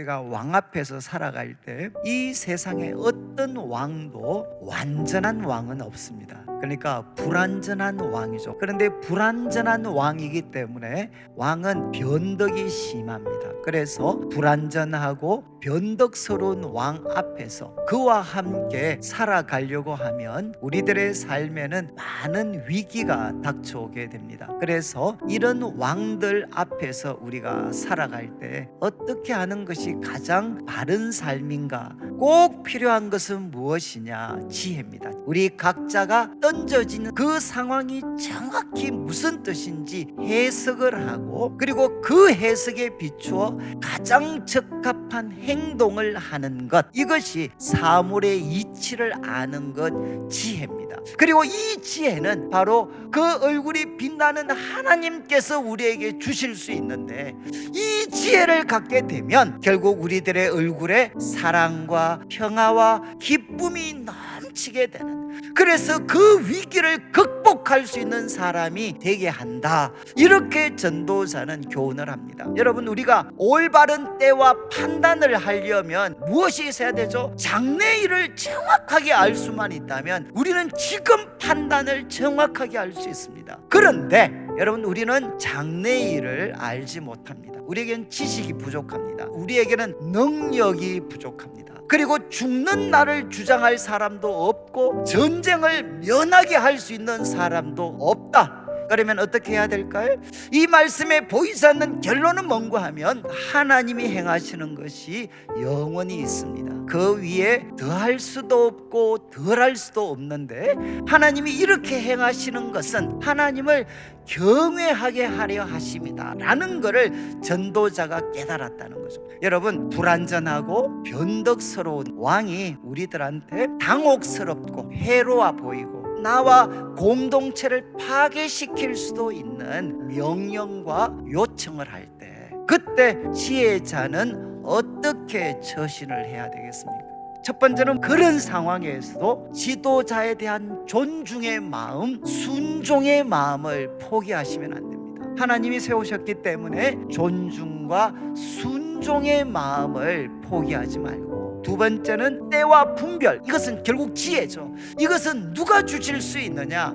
우리가 왕 앞에서 살아갈 때 이 세상에 어떤 왕도 완전한 왕은 없습니다. 그러니까 불완전한 왕이죠. 그런데 불완전한 왕이기 때문에 왕은 변덕이 심합니다. 그래서 불완전하고 변덕스러운 왕 앞에서 그와 함께 살아가려고 하면 우리들의 삶에는 많은 위기가 닥쳐오게 됩니다. 그래서 이런 왕들 앞에서 우리가 살아갈 때 어떻게 하는 것이 가장 바른 삶인가? 꼭 필요한 것은 무엇이냐? 지혜입니다. 우리 각자가 던져지는 그 상황이 정확히 무슨 뜻인지 해석을 하고 그리고 그 해석에 비추어 가장 적합한 행동을 하는 것 이것이 사물의 이치를 아는 것 지혜입니다. 그리고 이 지혜는 바로 그 얼굴이 빛나는 하나님께서 우리에게 주실 수 있는데 이 지혜를 갖게 되면 결국 우리들의 얼굴에 사랑과 평화와 기쁨이 넘치게 되는 그래서 그 위기를 극복할 수 있는 사람이 되게 한다. 이렇게 전도자는 교훈을 합니다. 여러분 우리가 올바른 때와 판단을 하려면 무엇이 있어야 되죠? 장래일을 정확하게 알 수만 있다면 우리는 지금 판단을 정확하게 알 수 있습니다. 그런데 여러분 우리는 장래일을 알지 못합니다. 우리에겐 지식이 부족합니다. 우리에게는 능력이 부족합니다. 그리고 죽는 날을 주장할 사람도 없고 전쟁을 면하게 할 수 있는 사람도 없다. 그러면 어떻게 해야 될까요? 이 말씀에 보이지 않는 결론은 뭔가 하면 하나님이 행하시는 것이 영원히 있습니다. 그 위에 더할 수도 없고 덜할 수도 없는데 하나님이 이렇게 행하시는 것은 하나님을 경외하게 하려 하십니다. 라는 것을 전도자가 깨달았다는 거죠. 여러분, 불완전하고 변덕스러운 왕이 우리들한테 당혹스럽고 해로워 보이고 나와 공동체를 파괴시킬 수도 있는 명령과 요청을 할 때 그때 지혜자는 어떻게 처신을 해야 되겠습니까? 첫 번째는 그런 상황에서도 지도자에 대한 존중의 마음, 순종의 마음을 포기하시면 안 됩니다. 하나님이 세우셨기 때문에 존중과 순종의 마음을 포기하지 말고 두 번째는 때와 분별 이것은 결국 지혜죠. 이것은 누가 주실 수 있느냐?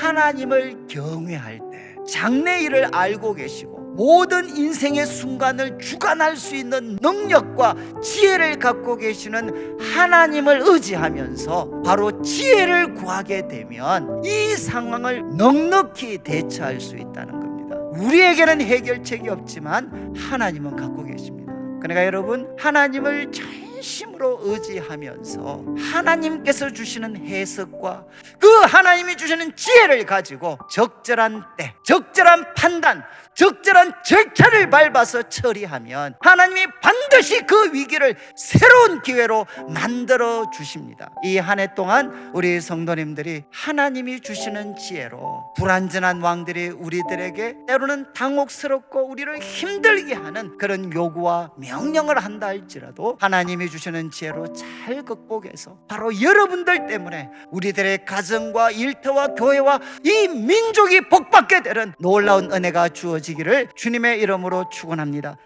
하나님을 경외할 때 장래 일을 알고 계시고 모든 인생의 순간을 주관할 수 있는 능력과 지혜를 갖고 계시는 하나님을 의지하면서 바로 지혜를 구하게 되면 이 상황을 넉넉히 대처할 수 있다는 겁니다. 우리에게는 해결책이 없지만 하나님은 갖고 계십니다. 그러니까 여러분 하나님을 전심으로 의지하면서 하나님께서 주시는 해석과 그 하나님이 주시는 지혜를 가지고 적절한 때, 적절한 판단, 적절한 절차를 밟아서 처리하면 하나님이 반드시 그 위기를 새로운 기회로 만들어 주십니다. 이 한 해 동안 우리 성도님들이 하나님이 주시는 지혜로 불완전한 왕들이 우리들에게 때로는 당혹스럽고 우리를 힘들게 하는 그런 요구와 명령을 한다 할지라도 주시는 지혜로 잘 극복해서 바로 여러분들 때문에 우리들의 가정과 일터와 교회와 이 민족이 복받게 되는 놀라운 은혜가 주어지기를 주님의 이름으로 축원합니다.